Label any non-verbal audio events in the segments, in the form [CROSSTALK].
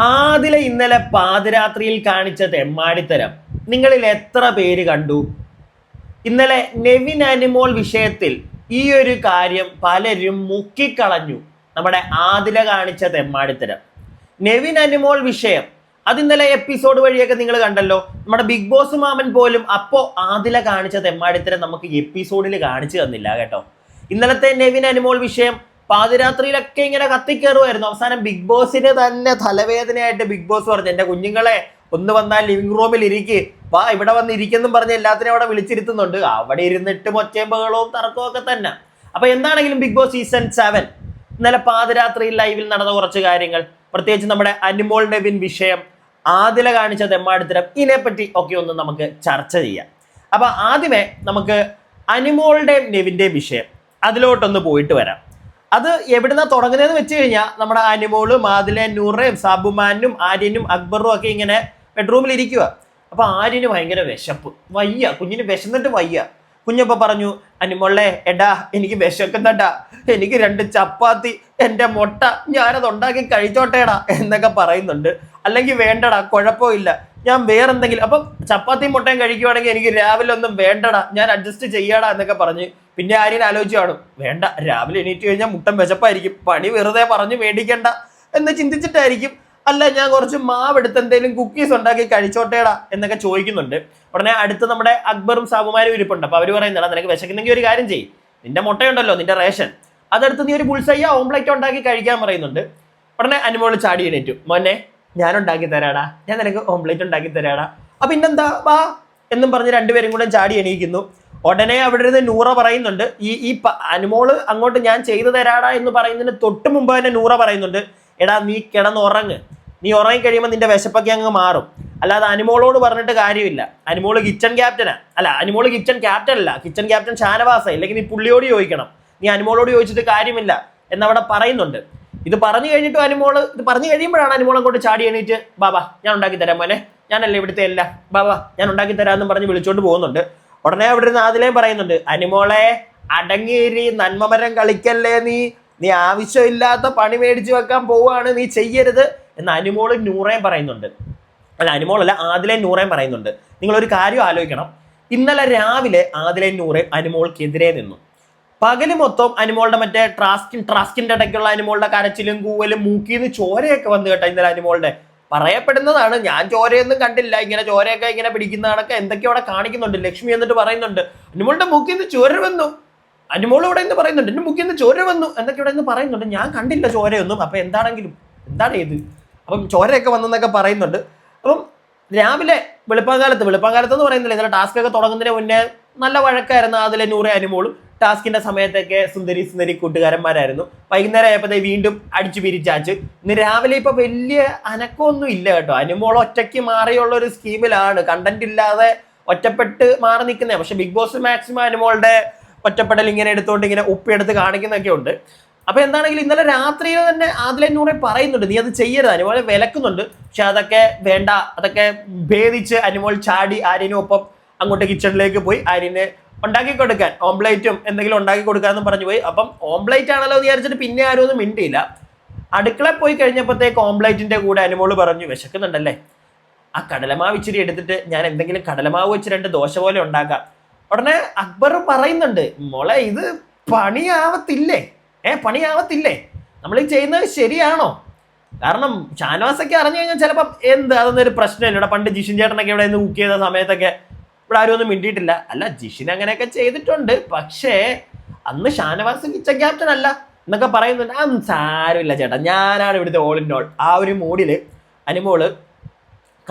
ആദിലെ ഇന്നലെ പാതിരാത്രിയിൽ കാണിച്ച തെമ്മാടിത്തരം നിങ്ങളിൽ എത്ര പേര് കണ്ടു? ഇന്നലെ നെവിൻ അനിമോൾ വിഷയത്തിൽ ഈ ഒരു കാര്യം പലരും മുക്കിക്കളഞ്ഞു. നമ്മുടെ ആദില കാണിച്ച തെമ്മാടിത്തരം നെവിൻ അനിമോൾ വിഷയം. അത് ഇന്നലെ എപ്പിസോഡ് വഴിയൊക്കെ നിങ്ങൾ കണ്ടല്ലോ. നമ്മുടെ ബിഗ് ബോസ് മാമൻ പോലും അപ്പോ ആദില കാണിച്ച തെമ്മാടിത്തരം നമുക്ക് എപ്പിസോഡിൽ കാണിച്ചു തന്നില്ല കേട്ടോ. ഇന്നലത്തെ നെവിൻ അനിമോൾ വിഷയം പാതിരാത്രിയിലൊക്കെ ഇങ്ങനെ കത്തിക്കേറുമായിരുന്നു അവസാനം ബിഗ് ബോസിന് തന്നെ തലവേദനയായിട്ട് ബിഗ് ബോസ് പറഞ്ഞു എന്റെ കുഞ്ഞുങ്ങളെ ഒന്ന് വന്നാൽ ലിവിംഗ് റൂമിൽ ഇരിക്ക്. വാ ഇവിടെ വന്ന് ഇരിക്കുന്നു പറഞ്ഞ് എല്ലാത്തിനും അവിടെ വിളിച്ചിരുത്തുന്നുണ്ട്. അവിടെ ഇരുന്നിട്ട് മൊച്ചയും ബഹളവും തർക്കവും ഒക്കെ തന്നെ. അപ്പൊ എന്താണെങ്കിലും ബിഗ് ബോസ് സീസൺ സെവൻ ഇന്നലെ പാതിരാത്രിയിൽ ലൈവിൽ നടന്ന കുറച്ച് കാര്യങ്ങൾ പ്രത്യേകിച്ച് നമ്മുടെ അനിമോൾ നെവിൻ വിഷയം ആദില കാണിച്ച തെമ്മാടിത്തരം ഇതിനെപ്പറ്റി ഒക്കെ ഒന്ന് നമുക്ക് ചർച്ച ചെയ്യാം. അപ്പൊ ആദ്യമേ നമുക്ക് അനിമോളുടെയും നെവിന്റെയും വിഷയം അതിലോട്ടൊന്ന് പോയിട്ട് വരാം. അത് എവിടുന്ന തുടങ്ങുന്നതെന്ന് വെച്ച് കഴിഞ്ഞാൽ നമ്മുടെ അനുമോൾ മാതിലെ നൂറയും സാബുമാനും ആര്യനും അക്ബറും ഒക്കെ ഇങ്ങനെ ബെഡ്റൂമിൽ ഇരിക്കുക അപ്പൊ ആര്യന് ഭയങ്കര വിശപ്പ്. വയ്യ കുഞ്ഞിന് വിശന്നിട്ട് വയ്യ. കുഞ്ഞപ്പ പറഞ്ഞു അനുമോളെ എടാ എനിക്ക് വിശക്കുന്നടാ എനിക്ക് രണ്ട് ചപ്പാത്തി എന്റെ മുട്ട ഞാനത് ഉണ്ടാക്കി കഴിച്ചോട്ടേടാ എന്നൊക്കെ പറയുന്നുണ്ട്. അല്ലെങ്കിൽ വേണ്ടടാ കുഴപ്പമില്ല ഞാൻ വേറെന്തെങ്കിലും അപ്പം ചപ്പാത്തി മുട്ടയും കഴിക്കുവാണെങ്കിൽ എനിക്ക് രാവിലെ ഒന്നും വേണ്ടടാ. ഞാൻ അഡ്ജസ്റ്റ് ചെയ്യാടാ എന്നൊക്കെ പറഞ്ഞ് പിന്നെ ആര്യൻ ആലോചിച്ച് കാണും വേണ്ട രാവിലെ എണീറ്റ് കഴിഞ്ഞാൽ മുട്ടൻ വിശപ്പായിരിക്കും പണി വെറുതെ പറഞ്ഞു മേടിക്കണ്ട എന്ന് ചിന്തിച്ചിട്ടായിരിക്കും. അല്ല ഞാൻ കുറച്ച് മാവ് എടുത്ത് എന്തെങ്കിലും കുക്കീസ് ഉണ്ടാക്കി കഴിച്ചോട്ടേടാ എന്നൊക്കെ ചോദിക്കുന്നുണ്ട്. ഉടനെ അടുത്ത് നമ്മുടെ അക്ബറും സാബുമാരും ഇരിപ്പുണ്ട്. അപ്പൊ അവർ പറയുന്നില്ല നിനക്ക് വിശക്കുന്നെങ്കിൽ ഒരു കാര്യം ചെയ്യും. നിന്റെ മുട്ടയുണ്ടല്ലോ നിന്റെ റേഷൻ. അതെടുത്ത് നീ ഒരു ബുൾസയ്യ ഓംപ്ലേറ്റ് ഉണ്ടാക്കി കഴിക്കാൻ പറയുന്നുണ്ട്. ഉടനെ അനുമോൾ ചാടി എണീറ്റു. മോനെ ഞാൻ ഉണ്ടാക്കി തരാടാ. ഞാൻ നിനക്ക് ഓംപ്ലേറ്റ് ഉണ്ടാക്കി തരാടാ. അപ്പൊ പിന്നെന്താ വാ എന്നും പറഞ്ഞ് രണ്ടുപേരും കൂടെ ചാടി എണീക്കുന്നു. ഉടനെ അവിടെ ഇരുന്ന് നൂറ പറയുന്നുണ്ട്. ഈ ഈ അനുമോൾ അങ്ങോട്ട് ഞാൻ ചെയ്തു തരാടാ എന്ന് പറയുന്നതിന് തൊട്ട് മുമ്പ് തന്നെ നൂറ പറയുന്നുണ്ട്. എടാ നീ കിടന്ന് ഉറങ്ങ് നീ ഉറങ്ങി കഴിയുമ്പോൾ നിന്റെ വിശപ്പൊക്കെ അങ്ങ് മാറും. അല്ലാതെ അനുമോളോട് പറഞ്ഞിട്ട് കാര്യമില്ല. അനുമോൾ കിച്ചൺ ക്യാപ്റ്റനാ അല്ല അനുമോൾ കിച്ചൺ ക്യാപ്റ്റൻ അല്ല. Kitchen captain Shanavas. ഇല്ലെങ്കിൽ നീ പുള്ളിയോട് ചോദിക്കണം. നീ അനുമോളോട് ചോദിച്ചിട്ട് കാര്യമില്ല എന്നവിടെ പറയുന്നുണ്ട്. ഇത് പറഞ്ഞു കഴിഞ്ഞിട്ട് അനുമോൾ ഇത് പറഞ്ഞു കഴിയുമ്പോഴാണ് അനുമോൾ അങ്ങോട്ട് ചാടി എണീറ്റ് ബാബാ ഞാൻ ഉണ്ടാക്കി തരാം മോനെ. ഞാനല്ലേ ഇവിടുത്തെ എല്ലാം. ബാബാ ഞാൻ ഉണ്ടാക്കി തരാമെന്നും പറഞ്ഞ് വിളിച്ചോണ്ട് പോകുന്നുണ്ട്. ഉടനെ അവിടെ ഇരുന്ന് ആദിലേയും പറയുന്നുണ്ട് അനുമോളെ അടങ്ങിയിരി നന്മമരം കളിക്കല്ലേ നീ? നീ ആവശ്യമില്ലാത്ത പണി മേടിച്ചു വെക്കാൻ പോവാണ് നീ ചെയ്യരുത്. എന്ന് അനുമോൾ നൂറേം പറയുന്നുണ്ട്. അല്ല അനുമോളല്ല ആദിലേയും നൂറേം പറയുന്നുണ്ട്. നിങ്ങൾ ഒരു കാര്യം ആലോചിക്കണം. ഇന്നലെ രാവിലെ ആദിലേയും നൂറേം അനുമോൾക്കെതിരെ നിന്നു. പകൽ മൊത്തം അനുമോളുടെ മറ്റേ ട്രാസ്കിൻ ട്രാസ്കിന്റെ ഇടയ്ക്കുള്ള അനുമോളുടെ കരച്ചിലും കൂവലും മൂക്കിന്ന് ചോരയൊക്കെ വന്നു കേട്ടോ ഇന്നലെ അനുമോളുടെ. പറയപ്പെടുന്നതാണ്. ഞാൻ ചോരയൊന്നും കണ്ടില്ല. ഇങ്ങനെ ചോരയൊക്കെ ഇങ്ങനെ പിടിക്കുന്നതാണൊക്കെ എന്തൊക്കെയോ അവിടെ കാണിക്കുന്നുണ്ട്. ലക്ഷ്മി എന്നിട്ട് പറയുന്നുണ്ട് അനുമോളുടെ മുക്കിൽ നിന്ന് ചോര വന്നു. അനുമോൾ ഇവിടെ നിന്ന് പറയുന്നുണ്ട് എന്റെ മുക്കിൽ നിന്ന് ചോര വന്നു. എന്നൊക്കെ ഇവിടെ നിന്ന് പറയുന്നുണ്ട്. ഞാൻ കണ്ടില്ല ചോരയൊന്നും. അപ്പൊ എന്താണെങ്കിലും എന്താണ് ഇത്? അപ്പം ചോരയൊക്കെ വന്നെന്നൊക്കെ പറയുന്നുണ്ട്. അപ്പം രാവിലെ വെളുപ്പാങ്കാലത്ത് വെളുപ്പാങ്കാലത്ത് എന്ന് പറയുന്നില്ല. ഇന്നലെ ടാസ്ക് ഒക്കെ തുടങ്ങുന്നതിന് മുന്നേ നല്ല വഴക്കായിരുന്നു അതിലെ നൂറെ അനുമോളും. ടാസ്കിന്റെ സമയത്തൊക്കെ സുന്ദരി സുന്ദരി കൂട്ടുകാരന്മാരായിരുന്നു. വൈകുന്നേരം ആയപ്പോഴത്തെ വീണ്ടും അടിച്ചു പിരിച്ചാച്ച് ഇന്ന് രാവിലെ ഇപ്പൊ വലിയ അനക്കമൊന്നും ഇല്ല കേട്ടോ. അനുമോൾ ഒറ്റയ്ക്ക് മാറിയുള്ള ഒരു സ്കീമിലാണ്. കണ്ടന്റ് ഇല്ലാതെ ഒറ്റപ്പെട്ട് മാറി നിൽക്കുന്നത് പക്ഷെ ബിഗ് ബോസ് മാക്സിമം അനുമോളുടെ ഒറ്റപ്പെടൽ ഇങ്ങനെ എടുത്തുകൊണ്ട് ഇങ്ങനെ ഉപ്പിയെടുത്ത് കാണിക്കുന്നൊക്കെ ഉണ്ട്. അപ്പൊ എന്താണെങ്കിലും ഇന്നലെ രാത്രിയിൽ തന്നെ ആദിലെ നൂറെ പറയുന്നുണ്ട് നീ അത് ചെയ്യരുത്. അനുമോളെ വിലക്കുന്നുണ്ട്. പക്ഷെ അതൊക്കെ വേണ്ട. അതൊക്കെ ഭേദിച്ച് അനുമോൾ ചാടി ആര്യനും ഒപ്പം അങ്ങോട്ട് കിച്ചണിലേക്ക് പോയി അരിനെ ഉണ്ടാക്കി കൊടുക്കാൻ. ഓംപ്ലേറ്റും എന്തെങ്കിലും ഉണ്ടാക്കി കൊടുക്കാന്ന് പറഞ്ഞു പോയി. അപ്പം ഓംപ്ലേറ്റ് ആണല്ലോ എന്ന് വിചാരിച്ചിട്ട് പിന്നെ ആരും ഒന്നും മിണ്ടിയില്ല. അടുക്കള പോയി കഴിഞ്ഞപ്പോഴത്തേക്ക് ഓംപ്ലേറ്റിന്റെ കൂടെ അനുമോൾ പറഞ്ഞു വിശക്കുന്നുണ്ടല്ലേ? ആ കടലമാവ് ഇച്ചിരി എടുത്തിട്ട് ഞാൻ എന്തെങ്കിലും കടലമാവ് വെച്ച് രണ്ട് ദോശ പോലെ ഉണ്ടാക്കാം. ഉടനെ അക്ബർ പറയുന്നുണ്ട് മോളെ ഇത് പണിയാവത്തില്ലേ? ഏ പണിയാവത്തില്ലേ? നമ്മൾ ഈ ചെയ്യുന്നത് ശരിയാണോ? കാരണം ഷാനവാസൊക്കെ അറിഞ്ഞു കഴിഞ്ഞാൽ ചിലപ്പോൾ എന്ത് അതൊന്നൊരു പ്രശ്നമില്ല. ഇവിടെ പണ്ട് ജിഷിൻ ചേട്ടനൊക്കെ ഇവിടെ നിന്ന് കുക്ക് ചെയ്ത സമയത്തൊക്കെ ഇവിടെ ആരും ഒന്നും മിണ്ടിയിട്ടില്ല. അല്ല ജിഷിൻ അങ്ങനെയൊക്കെ ചെയ്തിട്ടുണ്ട്. പക്ഷേ അന്ന് ഷാനവാസ് കിച്ചൺ ക്യാപ്റ്റൻ അല്ല എന്നൊക്കെ പറയുന്നുണ്ട്. ആ സാരമില്ല ചേട്ടാ. ഞാനാണ് ഇവിടുത്തെ ഓൾ ഇൻ ഓൾ ആ ഒരു മൂഡിൽ അനുമോൾ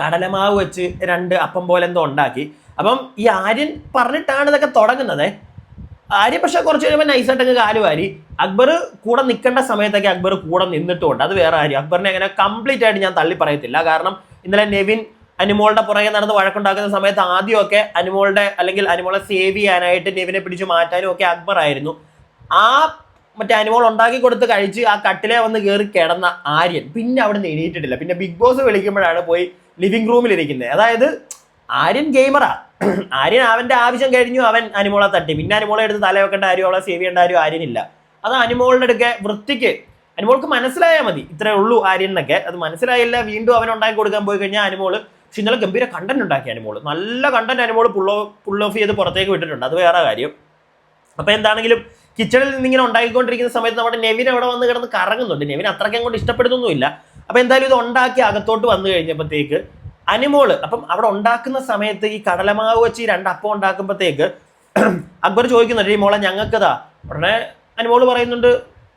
കടലമാവ് വെച്ച് രണ്ട് അപ്പം പോലെ എന്തോ ഉണ്ടാക്കി. അപ്പം ഈ ആര്യൻ പറഞ്ഞിട്ടാണ് ഇതൊക്കെ തുടങ്ങുന്നത്. ആര്യൻ പക്ഷെ കുറച്ച് കഴിയുമ്പോൾ നൈസായിട്ടൊക്കെ കാലുവാരി അക്ബർ കൂടെ നിൽക്കേണ്ട സമയത്തൊക്കെ അക്ബർ കൂടെ നിന്നിട്ടുമുണ്ട്. അത് വേറെ കാര്യം. അക്ബറിനെ അങ്ങനെ കംപ്ലീറ്റ് ആയിട്ട് ഞാൻ തള്ളി പറയത്തില്ല. കാരണം ഇന്നലെ നെവിൻ അനുമോളുടെ പുറകെ നടന്ന് വഴക്കുണ്ടാക്കുന്ന സമയത്ത് ആദ്യമൊക്കെ അനുമോളുടെ അല്ലെങ്കിൽ അനുമോളെ സേവ് ചെയ്യാനായിട്ട് നെവിനെ പിടിച്ചു മാറ്റാനും ഒക്കെ അക്ബർ ആയിരുന്നു. ആ മറ്റേ അനുമോൾ ഉണ്ടാക്കി കൊടുത്ത് കഴിച്ച് ആ കട്ടിലെ വന്ന് കയറി കിടന്ന ആര്യൻ. പിന്നെ അവിടെ നിന്ന് എണീറ്റിട്ടില്ല. പിന്നെ ബിഗ് ബോസ് വിളിക്കുമ്പോഴാണ് പോയി ലിവിംഗ് റൂമിൽ ഇരിക്കുന്നത് അതായത് ആര്യൻ ഗെയിമറാ ആര്യൻ അവന്റെ ആവശ്യം കഴിഞ്ഞു അവൻ അനുമോളെ തട്ടി. പിന്നെ അനുമോളെ എടുത്ത് തല വെക്കേണ്ട ആരും അവളെ സേവ് ചെയ്യേണ്ട ആരും ആര്യനില്ല അത് അനുമോളുടെ അടുക്കെ വൃത്തിക്ക് അനുമോൾക്ക് മനസ്സിലായാൽ മതി. ഇത്രേ ഉള്ളൂ ആര്യൻ എന്നൊക്കെ. അത് മനസ്സിലായില്ല. വീണ്ടും അവൻ ഉണ്ടാക്കി കൊടുക്കാൻ പോയി കഴിഞ്ഞാൽ അനുമോൾ പക്ഷെ ഇന്നലെ ഗംഭീര കണ്ടന്റ് ഉണ്ടാക്കി അനുമോൾ നല്ല കണ്ടന്റ് അനുമോൾ പുള്ളോ പുൾ ഓഫ് ചെയ്ത് പുറത്തേക്ക് വിട്ടിട്ടുണ്ട്. അത് വേറെ കാര്യം. അപ്പൊ എന്താണെങ്കിലും കിച്ചണിൽ നിന്നിങ്ങനെ ഉണ്ടാക്കിക്കൊണ്ടിരിക്കുന്ന സമയത്ത് നമ്മുടെ നെവിൻ അവിടെ വന്ന് കിടന്ന് കറങ്ങുന്നുണ്ട്. നെവിൻ അത്രയ്ക്ക് അങ്ങോട്ട് ഇഷ്ടപ്പെടുന്നൊന്നുമില്ല. അപ്പൊ എന്തായാലും ഇത് ഉണ്ടാക്കി അകത്തോട്ട് വന്നു കഴിഞ്ഞപ്പോഴത്തേക്ക് അനിമോൾ അപ്പം അവിടെ ഉണ്ടാക്കുന്ന സമയത്ത് ഈ കടലമാവ് വെച്ച് ഈ രണ്ട് അപ്പം ഉണ്ടാക്കുമ്പോഴത്തേക്ക് [CLEARS THROAT] അക്ബർ ചോദിക്കുന്നുണ്ട് ഈ മോളെ ഞങ്ങൾക്കതാ? ഉടനെ അനിമോൾ പറയുന്നുണ്ട്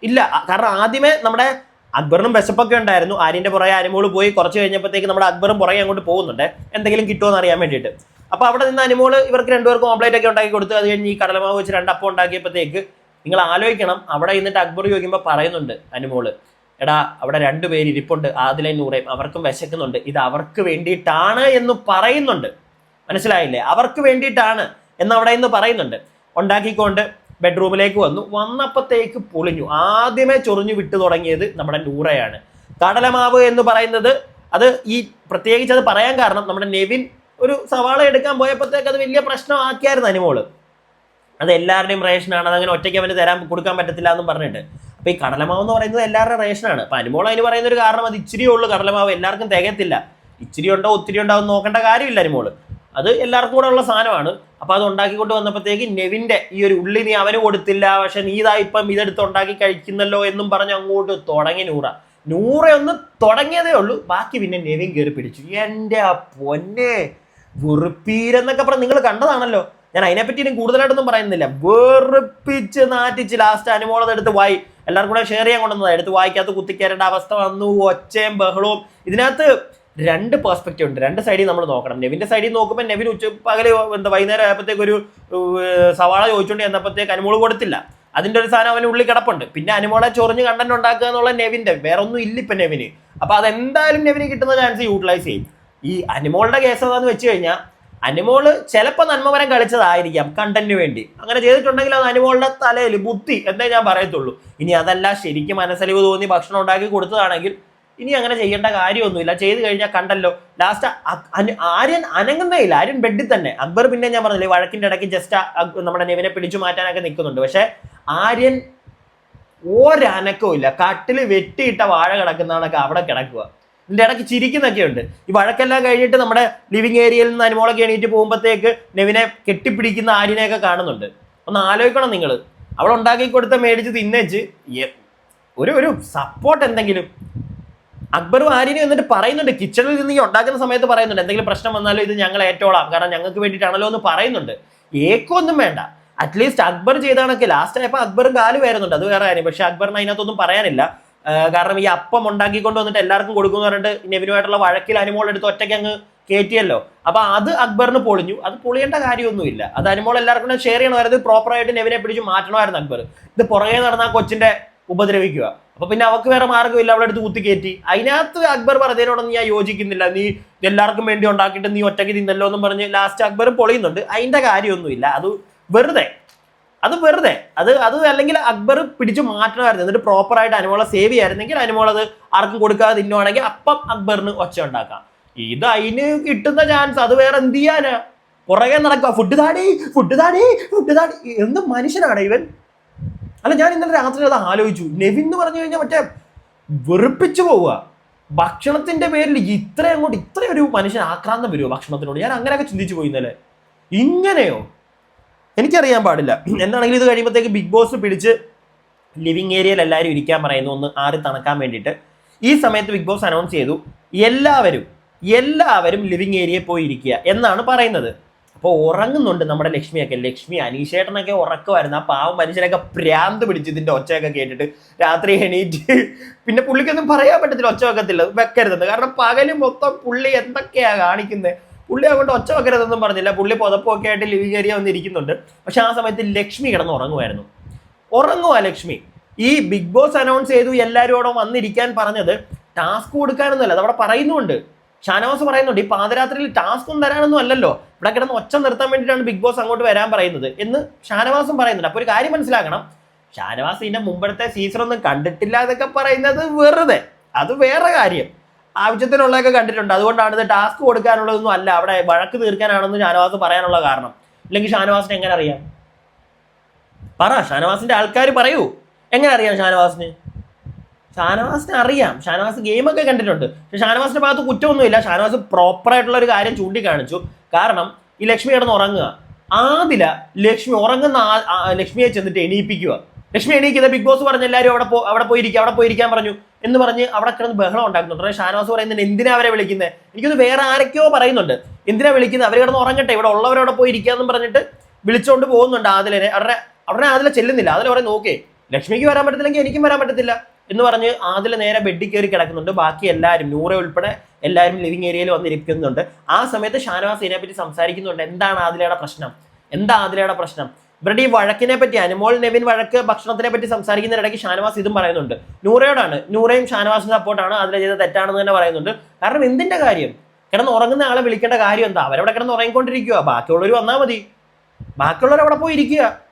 ഇല്ല. കാരണം ആദ്യമേ നമ്മുടെ അക്ബറിനും വിശപ്പൊക്കെ ഉണ്ടായിരുന്നു. ആര്യന്റെ പുറകെ അനിമോൾ പോയി കുറച്ച് കഴിഞ്ഞപ്പോഴത്തേക്ക് നമ്മുടെ അക്ബറും പുറകെ അങ്ങോട്ട് പോകുന്നുണ്ട്. എന്തെങ്കിലും കിട്ടുമോ എന്ന് അറിയാൻ വേണ്ടിയിട്ട്. അപ്പോൾ അവിടെ നിന്ന് അനുമോൾ ഇവർക്ക് രണ്ടുപേർക്കും ഓംപ്ലേറ്റ് ഒക്കെ ഉണ്ടാക്കി കൊടുത്തു അത് കഴിഞ്ഞ് ഈ കടലമാവ് വെച്ച് രണ്ടപ്പം ഉണ്ടാക്കിയപ്പോഴത്തേക്ക് നിങ്ങൾ ആലോചിക്കണം അവിടെ ഇന്നിട്ട് അക്ബർ ചോദിക്കുമ്പോൾ പറയുന്നുണ്ട് അനുമോൾ എടാ അവിടെ രണ്ടുപേര് ഇരിപ്പുണ്ട് ആദിലെ നൂറേം അവർക്കും വിശക്കുന്നുണ്ട് ഇത് അവർക്ക് വേണ്ടിയിട്ടാണ് എന്ന് പറയുന്നുണ്ട്. മനസ്സിലായില്ലേ? അവർക്ക് വേണ്ടിയിട്ടാണ് എന്ന് അവിടെ നിന്ന് പറയുന്നുണ്ട്. ഉണ്ടാക്കിക്കൊണ്ട് ബെഡ്റൂമിലേക്ക് വന്നു. വന്നപ്പോഴത്തേക്ക് പൊളിഞ്ഞു. ആദ്യമേ ചൊറിഞ്ഞു വിട്ടു തുടങ്ങിയത് നമ്മുടെ നൂറയാണ്. കടലമാവ് എന്ന് പറയുന്നത് അത് ഈ പ്രത്യേകിച്ച് അത് പറയാൻ കാരണം നമ്മുടെ നെവിൻ ഒരു സവാള എടുക്കാൻ പോയപ്പോഴത്തേക്ക് അത് വലിയ പ്രശ്നമാക്കിയായിരുന്നു അനുമോൾ അത് എല്ലാവരുടെയും റേഷനാണ് അതങ്ങനെ ഒറ്റയ്ക്ക് അവന് തരാൻ കൊടുക്കാൻ പറ്റത്തില്ല എന്നും പറഞ്ഞിട്ട്. അപ്പൊ ഈ കടലമാവ് എന്ന് പറയുന്നത് എല്ലാവരുടെയും റേഷനാണ് അപ്പൊ അനുമോൾ അതിന് പറയുന്ന ഒരു കാരണം അത് ഇച്ചിരി ഉള്ളൂ കടലമാവ്. എല്ലാവർക്കും തികയത്തില്ല. ഇച്ചിരി ഉണ്ടോ ഒത്തിരി ഉണ്ടോ എന്ന് നോക്കേണ്ട കാര്യമില്ല അനുമോൾ അത് എല്ലാവർക്കും കൂടെ ഉള്ള സാധനമാണ്. അപ്പോൾ അത് ഉണ്ടാക്കിക്കൊണ്ട് വന്നപ്പോഴത്തേക്ക് നെവിന്റെ ഈ ഒരു ഉള്ളി നീ അവന് കൊടുത്തില്ല. പക്ഷെ നീ ഇതാ ഇപ്പം ഇതെടുത്ത് ഉണ്ടാക്കി കഴിക്കുന്നല്ലോ എന്നും പറഞ്ഞ് അങ്ങോട്ട് തുടങ്ങി നൂറ. നൂറ ഒന്ന് തുടങ്ങിയതേ ഉള്ളൂ. ബാക്കി പിന്നെ നെവിൻ കയറി പിടിച്ചു. എന്റെ പൊന്നെ വെറുപ്പീരെന്നൊക്കെ പറഞ്ഞ് നിങ്ങൾ കണ്ടതാണല്ലോ. ഞാൻ അതിനെപ്പറ്റി ഇനി കൂടുതലായിട്ടൊന്നും പറയുന്നില്ല. വെറുപ്പിച്ച് നാറ്റിച്ച് ലാസ്റ്റ് അനുമോളത് എടുത്ത് വായി. എല്ലാവർക്കും കൂടെ ഷെയർ ചെയ്യാൻ കൊണ്ടുവന്നതാണ് എടുത്ത് വായിക്കാത്ത കുത്തിക്കയറേണ്ട അവസ്ഥ വന്നു. ഒച്ചയും ബഹളവും. ഇതിനകത്ത് രണ്ട് പെർസ്പെക്റ്റീവ് ഉണ്ട്. രണ്ട് സൈഡിൽ നമ്മൾ നോക്കണം. നെവിന്റെ സൈഡിൽ നോക്കുമ്പോൾ നെവിൻ ഉച്ച പകൽ എന്താ വൈകുന്നേരം ആയപ്പോഴത്തേക്ക് ഒരു സവാള ചോദിച്ചുകൊണ്ട് ചെന്നപ്പോഴത്തേക്ക് അനുമോൾ കൊടുത്തില്ല. അതിന്റെ ഒരു സാധനം അവന് ഉള്ളിൽ കിടപ്പുണ്ട്. പിന്നെ അനുമോളെ ചൊറിഞ്ഞ് കണ്ടന്റ് ഉണ്ടാക്കുക എന്നുള്ള നെവിന്റെ വേറെ ഒന്നും ഇല്ല ഇപ്പൊ നെവിന്. അപ്പൊ അതെന്തായാലും നെവിന് കിട്ടുന്ന ചാൻസ് യൂട്ടിലൈസ് ചെയ്യും. ഈ അനുമോളുടെ കേസ് എന്താന്ന് വെച്ച് കഴിഞ്ഞാൽ അനുമോൾ ചിലപ്പോൾ നന്മമരം കളിച്ചതായിരിക്കാം കണ്ടന്റിന് വേണ്ടി. അങ്ങനെ ചെയ്തിട്ടുണ്ടെങ്കിൽ അത് അനുമോളുടെ തലയിൽ ബുദ്ധി എന്നേ ഞാൻ പറയത്തുള്ളൂ. ഇനി അതല്ല ശരിക്കും മനസ്സലിവ് തോന്നി ഭക്ഷണം ഉണ്ടാക്കി കൊടുത്തതാണെങ്കിൽ ഇനി അങ്ങനെ ചെയ്യേണ്ട കാര്യമൊന്നുമില്ല. ചെയ്ത് കഴിഞ്ഞാൽ കണ്ടല്ലോ ലാസ്റ്റ് ആര്യൻ അനങ്ങുന്നേയില്ല. ആര്യൻ ബെഡിൽ തന്നെ. അക്ബർ പിന്നെ ഞാൻ പറഞ്ഞില്ലേ വഴക്കിന്റെ ഇടയ്ക്ക് ജസ്റ്റ് നമ്മുടെ നെവിനെ പിടിച്ചു മാറ്റാനൊക്കെ നിൽക്കുന്നുണ്ട്. പക്ഷെ ആര്യൻ ഒരനക്കവും ഇല്ല കട്ടിൽ വെട്ടിയിട്ട വാഴ കിടക്കുന്നതാണൊക്കെ അവിടെ കിടക്കുക. ഇതിന്റെ ഇടയ്ക്ക് ചിരിക്കുന്നൊക്കെ ഉണ്ട്. ഈ വഴക്കെല്ലാം കഴിഞ്ഞിട്ട് നമ്മുടെ ലിവിങ് ഏരിയയിൽ നിന്ന് അനുമോളൊക്കെ എണീറ്റ് പോകുമ്പോഴത്തേക്ക് നെവിനെ കെട്ടിപ്പിടിക്കുന്ന ആര്യനെയൊക്കെ കാണുന്നുണ്ട്. ഒന്ന് ആലോചിക്കണം നിങ്ങൾ അവിടെ ഉണ്ടാക്കി കൊടുത്ത മേടിച്ച് തിന്നേച്ച് ഒരു ഒരു സപ്പോർട്ട് എന്തെങ്കിലും അക്ബറും ആര്യനും എന്നിട്ട് പറയുന്നുണ്ട് കിച്ചണിൽ നിന്ന് ഈ ഉണ്ടാക്കുന്ന സമയത്ത് പറയുന്നുണ്ട് എന്തെങ്കിലും പ്രശ്നം വന്നാലും ഇത് ഞങ്ങൾ ഏറ്റോളാം കാരണം ഞങ്ങൾക്ക് വേണ്ടിയിട്ടാണല്ലോ എന്ന് പറയുന്നുണ്ട്. ഏക്കൊന്നും വേണ്ട. അറ്റ്ലീസ്റ്റ് അക്ബർ ചെയ്താണെങ്കിൽ ലാസ്റ്റ് ആയപ്പോൾ അക്ബറും കാൽ വരുന്നുണ്ട്. അത് വേറെ കാര്യം. പക്ഷെ അക്ബറിന് അതിനകത്തൊന്നും പറയാനില്ല. കാരണം ഈ അപ്പം ഉണ്ടാക്കിക്കൊണ്ട് വന്നിട്ട് എല്ലാവർക്കും കൊടുക്കുമെന്ന് പറഞ്ഞിട്ട് നെവിനുമായിട്ടുള്ള വഴക്കിൽ അനുമോൾ എടുത്ത് ഒറ്റയ്ക്ക് അങ്ങ് കയറ്റിയല്ലോ അപ്പൊ അത് അക്ബറിന് പൊളിഞ്ഞു. അത് പൊളിയേണ്ട കാര്യമൊന്നുമില്ല. അത് അനുമോൾ എല്ലാവർക്കും ഷെയർ ചെയ്യണമായിരുന്നു. പ്രോപ്പറായിട്ട് നെവിനെ പിടിച്ച് മാറ്റണമായിരുന്നു അക്ബർ. ഇത് പുറകെ നടന്ന കൊച്ചിന്റെ ഉപദ്രവിക്കുക. അപ്പൊ പിന്നെ അവക്ക് വേറെ മാർഗമില്ല അവളെ അടുത്ത് കുത്തിക്കയറ്റി അതിനകത്ത് അക്ബർ പറഞ്ഞതിനോടൊന്നും ഞാൻ യോജിക്കുന്നില്ല. നീ എല്ലാവർക്കും വേണ്ടി ഉണ്ടാക്കിയിട്ട് നീ ഒറ്റയ്ക്ക് തിന്നല്ലോ എന്നും പറഞ്ഞ് ലാസ്റ്റ് അക്ബർ പൊളിയുന്നുണ്ട്. അതിന്റെ കാര്യമൊന്നുമില്ല. അത് വെറുതെ. അത് വെറുതെ. അത് അത് അല്ലെങ്കിൽ അക്ബർ പിടിച്ചു മാറ്റണമായിരുന്നു. എന്നിട്ട് പ്രോപ്പറായിട്ട് അനുമോളെ സേവ് ചെയ്യായിരുന്നെങ്കിൽ അനുമോൾ അത് ആർക്കും കൊടുക്കാതെ തിന്നുവാണെങ്കിൽ അപ്പം അക്ബറിന് ഒച്ച ഉണ്ടാക്കാം. ഇത് അതിന് കിട്ടുന്ന ചാൻസ് അത് വേറെ എന്ത് ചെയ്യാനാ? പുറകെ നടക്കുക. ഫുഡ് താടി ഫുഡ് താടി ഫുഡ് താടി. എന്ത് മനുഷ്യനാണ് ഇവൻ? അല്ല ഞാൻ ഇന്നലെ രാത്രി അത് ആലോചിച്ചു. നെവിൻ എന്ന് പറഞ്ഞു കഴിഞ്ഞാൽ മറ്റേ വെറുപ്പിച്ചു പോവുക. ഭക്ഷണത്തിന്റെ പേരിൽ ഇത്ര അങ്ങോട്ട് ഇത്ര ഒരു മനുഷ്യൻ ആക്രാന്തം വരുമോ ഭക്ഷണത്തിനോട്? ഞാൻ അങ്ങനെയൊക്കെ ചിന്തിച്ചു പോയി ഇന്നലെ. ഇങ്ങനെയോ? എനിക്കറിയാൻ പാടില്ല. എന്താണെങ്കിലും ഇത് കഴിയുമ്പോഴത്തേക്ക് ബിഗ് ബോസ് പിടിച്ച് ലിവിങ് ഏരിയയിൽ എല്ലാവരും ഇരിക്കാൻ പറയുന്നു. ഒന്ന് ആറി തണക്കാൻ വേണ്ടിയിട്ട്. ഈ സമയത്ത് ബിഗ് ബോസ് അനൗൺസ് ചെയ്തു എല്ലാവരും എല്ലാവരും ലിവിങ് ഏരിയയിൽ പോയി ഇരിക്കുക എന്നാണ് പറയുന്നത്. അപ്പോൾ ഉറങ്ങുന്നുണ്ട് നമ്മുടെ ലക്ഷ്മിയൊക്കെ. ലക്ഷ്മി അനീഷേട്ടനൊക്കെ ഉറക്കമായിരുന്നു. ആ പാവം മനുഷ്യനൊക്കെ പ്രാന്ത് പിടിച്ച് ഇതിന്റെ ഒച്ചയൊക്കെ കേട്ടിട്ട് രാത്രി എണീറ്റ് പിന്നെ പുള്ളിക്കൊന്നും പറയാൻ പറ്റത്തില്ല ഒച്ച വെക്കത്തില്ല വെക്കരുതെന്ന്. കാരണം പകൽ മൊത്തം പുള്ളി എന്തൊക്കെയാ കാണിക്കുന്നത് പുള്ളി അങ്ങോട്ട് ഒച്ച വെക്കരുതെന്നും പറഞ്ഞില്ല. പുള്ളി പുതപ്പൊക്കെ ആയിട്ട് ലിവിങ് ഏരിയ വന്നിരിക്കുന്നുണ്ട് പക്ഷെ ആ സമയത്ത് ലക്ഷ്മി കിടന്ന് ഉറങ്ങുമായിരുന്നു. ഉറങ്ങുക ലക്ഷ്മി. ഈ ബിഗ് ബോസ് അനൗൺസ് ചെയ്തു എല്ലാവരും അവിടെ വന്നിരിക്കാൻ പറഞ്ഞത് ടാസ്ക് കൊടുക്കാനൊന്നുമല്ല അത് അവിടെ പറയുന്നുണ്ട്. ഷാനവാസ് പറയുന്നുണ്ട് ഈ പാതിരാത്രിയിൽ ടാസ്ക് ഒന്നും തരാനൊന്നും അല്ലല്ലോ. ഇവിടെ കിടന്ന് ഒച്ച നിർത്താൻ വേണ്ടിയിട്ടാണ് ബിഗ് ബോസ് അങ്ങോട്ട് വരാൻ പറയുന്നത് എന്ന് ഷാനവാസും പറയുന്നുണ്ട്. അപ്പോൾ ഒരു കാര്യം മനസ്സിലാക്കണം. ഷാനവാസ് ഇതിന്റെ മുമ്പത്തെ സീസൺ ഒന്നും കണ്ടിട്ടില്ല എന്നൊക്കെ പറയുന്നത് വെറുതെ. അത് വേറെ കാര്യം. ആവശ്യത്തിനുള്ളതൊക്കെ കണ്ടിട്ടുണ്ട്. അതുകൊണ്ടാണ് ഇത് ടാസ്ക് കൊടുക്കാനുള്ളതൊന്നും അല്ല. അവിടെ വഴക്ക് തീർക്കാനാണെന്ന് ഷാനവാസ് പറയാനുള്ള കാരണം. അല്ലെങ്കിൽ ഷാനവാസിനെ എങ്ങനെ അറിയാം? പറ ഷാനവാസിന്റെ ആൾക്കാർ പറയൂ. എങ്ങനെ അറിയാം ഷാനവാസിന്? ഷാനവാസിനെ അറിയാം. ഷാനവാസ് ഗെയിമൊക്കെ കണ്ടിട്ടുണ്ട്. പക്ഷെ ഷാനവാസിന്റെ ഭാഗത്ത് കുറ്റമൊന്നുമില്ല. ഷാനവാസ് പ്രോപ്പർ ആയിട്ടുള്ള ഒരു കാര്യം ചൂണ്ടിക്കാണിച്ചു. കാരണം ഈ ലക്ഷ്മി കിടന്ന് ഉറങ്ങുക. ആദില ലക്ഷ്മി ഉറങ്ങുന്ന ലക്ഷ്മിയെ ചെന്നിട്ട് എണീപ്പിക്കുക. ലക്ഷ്മി എണീക്കുന്ന ബിഗ് ബോസ് പറഞ്ഞ എല്ലാവരും അവിടെ പോ അവിടെ പോയിരിക്കുക അവിടെ പോയിരിക്കാൻ പറഞ്ഞു എന്ന് പറഞ്ഞ് അവിടെ കിടന്ന് ബഹളം ഉണ്ടാക്കുന്നുണ്ട് ഷാനവാസ് പറയുന്നുണ്ട് എന്തിനാ അവരെ വിളിക്കുന്നത് എനിക്കൊന്ന് വേറെ ആരൊക്കെയോ പറയുന്നുണ്ട്. എന്തിനാ വിളിക്കുന്നത് അവർ കിടന്ന് ഉറങ്ങട്ടെ ഇവിടെ ഉള്ളവരവിടെ പോയി ഇരിക്കാന്ന് പറഞ്ഞിട്ട് വിളിച്ചുകൊണ്ട് പോകുന്നുണ്ട് ആദിലിനെ. അവിടെ അവിടെ ആദില ചെല്ലുന്നില്ല. ആദില അവരെ നോക്കേ ലക്ഷ്മിക്ക് വരാൻ പറ്റത്തില്ലെങ്കിൽ എനിക്കും വരാൻ പറ്റത്തില്ല. എന്ന് പറഞ്ഞ് ആദില നേരെ ബെഡിൽ കയറി കിടക്കുന്നുണ്ട്. ബാക്കി എല്ലാവരും നൂറെ ഉൾപ്പെടെ എല്ലാവരും ലിവിങ് ഏരിയയിൽ വന്നിരിക്കുന്നുണ്ട്. ആ സമയത്ത് ഷാനവാസ് ഇതിനെപ്പറ്റി സംസാരിക്കുന്നുണ്ട്. എന്താണ് ആദിലയുടെ പ്രശ്നം? എന്താ ആദിലയുടെ പ്രശ്നം? ഇവരുടെ ഈ വഴക്കിനെ പറ്റി അനുമോൾ നെവിൻ വഴക്ക് ഭക്ഷണത്തിനെ പറ്റി സംസാരിക്കുന്നതിനിടയ്ക്ക് ഷാനവാസ് ഇതും പറയുന്നുണ്ട്. നൂറയോടാണ്. നൂറയും ഷാനവാസിന്റെ സപ്പോർട്ടാണ്. അതിലെ ചെയ്ത തെറ്റാണെന്ന് തന്നെ പറയുന്നുണ്ട്. കാരണം എന്തിന്റെ കാര്യം? കിടന്ന് ഉറങ്ങുന്ന ആളെ വിളിക്കേണ്ട കാര്യം എന്താ? അവരവിടെ കിടന്ന് ഉറങ്ങിക്കൊണ്ടിരിക്കുക ബാക്കിയുള്ളവർ വന്നാൽ മതി. ബാക്കിയുള്ളവർ അവിടെ പോയി ഇരിക്കുക.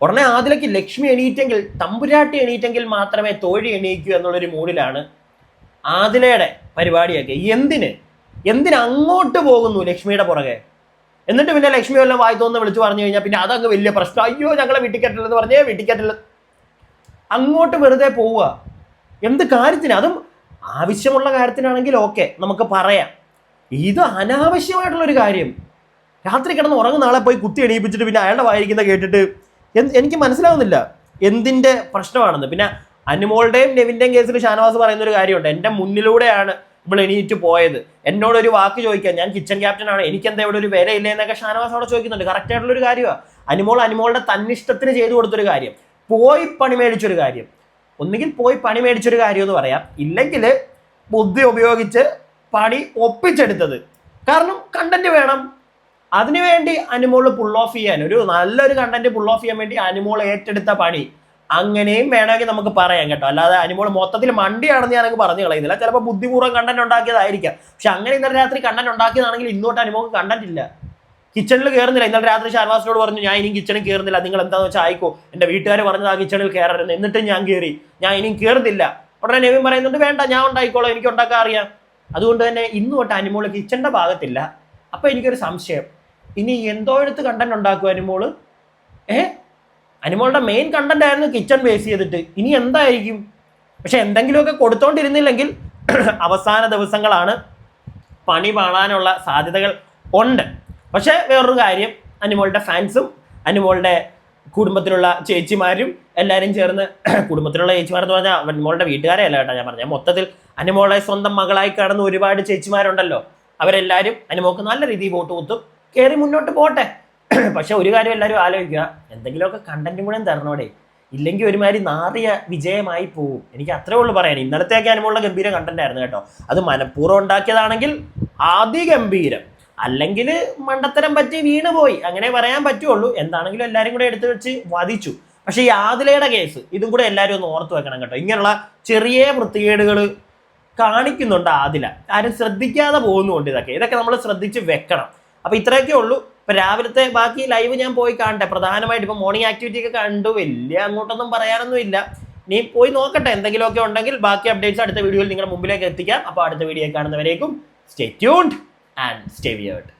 ഉടനെ ആദിലയ്ക്ക് ലക്ഷ്മി എണീറ്റെങ്കിൽ തമ്പുരാട്ടി എണീറ്റെങ്കിൽ മാത്രമേ തോഴി എണീക്കൂ എന്നുള്ളൊരു മൂഡിലാണ് ആദിലയുടെ പരിപാടിയൊക്കെ. എന്തിന്? എന്തിന് അങ്ങോട്ട് പോകുന്നു ലക്ഷ്മിയുടെ പുറകെ? എന്നിട്ട് പിന്നെ ലക്ഷ്മി വല്ലതും വായിത്തോന്ന് വിളിച്ചു പറഞ്ഞു കഴിഞ്ഞാൽ പിന്നെ അതങ്ങ് വലിയ പ്രശ്നം. അയ്യോ ഞങ്ങളെ വീട്ടിക്കറ്റില്ലെന്ന് പറഞ്ഞേ വീട്ടിക്കറ്റില്ല അങ്ങോട്ട് വെറുതെ പോവുക. എന്ത് കാര്യത്തിന്? അതും ആവശ്യമുള്ള കാര്യത്തിനാണെങ്കിൽ ഓക്കെ നമുക്ക് പറയാം. ഇത് അനാവശ്യമായിട്ടുള്ളൊരു കാര്യം. രാത്രി കിടന്ന് ഉറങ്ങുന്ന ആളെ പോയി കുത്തി എണീപ്പിച്ചിട്ട് പിന്നെ അയാളുടെ വായിരിക്കുന്ന കേട്ടിട്ട് എനിക്ക് മനസ്സിലാവുന്നില്ല. എന്തിന്റെ പ്രശ്നമാണെന്ന്. പിന്നെ അനുമോളുടെയും നെവിന്റെയും കേസിൽ ഷാനവാസ് പറയുന്ന ഒരു കാര്യമുണ്ട്. എന്റെ മുന്നിലൂടെയാണ് ഇവൾ എണീറ്റ് പോയത്. എന്നോട് ഒരു വാക്ക് ചോദിക്കാൻ ഞാൻ കിച്ചൺ ക്യാപ്റ്റൻ ആണ്. എനിക്ക് എന്താ ഇവിടെ ഒരു വിലയില്ല എന്നൊക്കെ ഷാനവാസ് അവിടെ ചോദിക്കുന്നുണ്ട്. കറക്റ്റ് ആയിട്ടുള്ള ഒരു കാര്യമാണ് അനുമോൾ അനുമോളുടെ തന്നിഷ്ടത്തിന് ചെയ്തു കൊടുത്തൊരു കാര്യം. പോയി പണി മേടിച്ചൊരു കാര്യം. ഒന്നുകിൽ പോയി പണി മേടിച്ചൊരു കാര്യം എന്ന് പറയാം. ഇല്ലെങ്കിൽ ബുദ്ധി ഉപയോഗിച്ച് പണി ഒപ്പിച്ചെടുത്തത്. കാരണം കണ്ടന്റ് വേണം. അതിനുവേണ്ടി അനുമോൾ പുൾ ഓഫ് ചെയ്യാൻ ഒരു നല്ലൊരു കണ്ടന്റ് പുൾ ഓഫ് ചെയ്യാൻ വേണ്ടി അനുമോൾ ഏറ്റെടുത്ത പണി. അങ്ങനെയും വേണമെങ്കിൽ നമുക്ക് പറയാം കേട്ടോ. അല്ലാതെ അനുമോൾ മൊത്തത്തിൽ മണ്ടിയാണെന്ന് ഞാൻ അങ്ങ് പറഞ്ഞു കളയുന്നില്ല. ചിലപ്പോൾ ബുദ്ധിപൂർവം കണ്ടന്റ് ഉണ്ടാക്കിയതായിരിക്കാം. പക്ഷെ അങ്ങനെ ഇന്നലെ രാത്രി കണ്ടന്റ് ഉണ്ടാക്കിയതാണെങ്കിൽ ഇന്നോട്ട് അനുമോൾക്ക് കണ്ടന്റ് ഇല്ല. കിച്ചണിൽ കയറുന്നില്ല ഇന്നലെ രാത്രി ഷാർവാസിനോട് പറഞ്ഞു ഞാൻ ഇനിയും കിച്ചണിൽ കയറുന്നില്ല നിങ്ങൾ എന്താണെന്ന് വെച്ചാൽ ആയിക്കോ. എന്റെ വീട്ടുകാർ പറഞ്ഞത് ആ കിച്ചണിൽ കയറരുത് എന്നിട്ടും ഞാൻ കയറി ഞാൻ ഇനിയും കയറുന്നില്ല ഉടനെ നെവിൻ പറയുന്നുണ്ട് വേണ്ട ഞാൻ ഉണ്ടായിക്കോളാം. എനിക്ക് ഉണ്ടാക്കാൻ അറിയാം. അതുകൊണ്ട് തന്നെ ഇന്നോട്ട് തൊട്ട് കിച്ചന്റെ ഭാഗത്തില്ല. അപ്പൊ എനിക്കൊരു സംശയം. ഇനി എന്തോ എടുത്ത് കണ്ടന്റ് ഉണ്ടാക്കും അനുമോൾ ഏ? അനിമോളുടെ മെയിൻ കണ്ടന്റ് ആയിരുന്നു കിച്ചൺ ബേസ് ചെയ്തിട്ട്. ഇനി എന്തായിരിക്കും? പക്ഷെ എന്തെങ്കിലുമൊക്കെ കൊടുത്തോണ്ടിരുന്നില്ലെങ്കിൽ [CLEARS THROAT] അവസാന ദിവസങ്ങളാണ് പണി പാളാനുള്ള സാധ്യതകൾ ഉണ്ട്. പക്ഷേ വേറൊരു കാര്യം അനിമോളുടെ ഫാൻസും അനിമോളുടെ കുടുംബത്തിലുള്ള ചേച്ചിമാരും എല്ലാവരും ചേർന്ന് [CLEARS THROAT] കുടുംബത്തിലുള്ള ചേച്ചിമാർ എന്ന് പറഞ്ഞാൽ അനിമോളുടെ വീട്ടുകാരെ അല്ല കേട്ടോ ഞാൻ പറഞ്ഞത് മൊത്തത്തിൽ അനുമോളെ സ്വന്തം മകളായി കാണുന്ന ഒരുപാട് ചേച്ചിമാരുണ്ടല്ലോ. അവരെല്ലാവരും അനിമോക്ക് നല്ല രീതിയിൽ വോട്ട് കുത്തും. കയറി മുന്നോട്ട് പോട്ടെ. [CLEARS THROAT] പക്ഷെ ഒരു കാര്യം എല്ലാവരും ആലോചിക്കുക. എന്തെങ്കിലുമൊക്കെ കണ്ടന്റും കൂടെ തരണോടെ. ഇല്ലെങ്കിൽ ഒരുമാതിരി നാറിയ വിജയമായി പോവും. എനിക്ക് അത്രേ ഉള്ളൂ പറയാൻ. ഇന്നലത്തേക്ക് അനുമുള്ള ഗംഭീര കണ്ടന്റ് ആയിരുന്നു കേട്ടോ. അത് മനഃപൂർവം ഉണ്ടാക്കിയതാണെങ്കിൽ അതിഗംഭീരം അല്ലെങ്കിൽ മണ്ടത്തരം പറ്റി വീണുപോയി അങ്ങനെ പറയാൻ പറ്റുള്ളൂ. എന്താണെങ്കിലും എല്ലാവരും കൂടെ എടുത്തു വെച്ച് വധിച്ചു. പക്ഷേ ഈ ആദിലയുടെ കേസ് ഇതും കൂടെ എല്ലാവരും ഒന്ന് ഓർത്ത് വെക്കണം കേട്ടോ. ഇങ്ങനെയുള്ള ചെറിയ വൃത്തികേടുകൾ കാണിക്കുന്നുണ്ട് ആദില. ആരും ശ്രദ്ധിക്കാതെ പോകുന്നുണ്ട് ഇതൊക്കെ. ഇതൊക്കെ നമ്മൾ ശ്രദ്ധിച്ച് വെക്കണം. അപ്പൊ ഇത്രയൊക്കെ ഉള്ളൂ. ഇപ്പൊ രാവിലത്തെ ബാക്കി ലൈവ് ഞാൻ പോയി കാണട്ടെ. പ്രധാനമായിട്ട് ഇപ്പൊ മോർണിംഗ് ആക്ടിവിറ്റി ഒക്കെ കണ്ടു. വലിയ അങ്ങോട്ടൊന്നും പറയാനൊന്നും ഇല്ല. നീ പോയി നോക്കട്ടെ. എന്തെങ്കിലുമൊക്കെ ഉണ്ടെങ്കിൽ ബാക്കി അപ്ഡേറ്റ്സ് അടുത്ത വീഡിയോയിൽ നിങ്ങളുടെ മുമ്പിലേക്ക് എത്തിക്കാം. അപ്പോൾ അടുത്ത video കാണുന്നവരേക്കും stay tuned and stay weird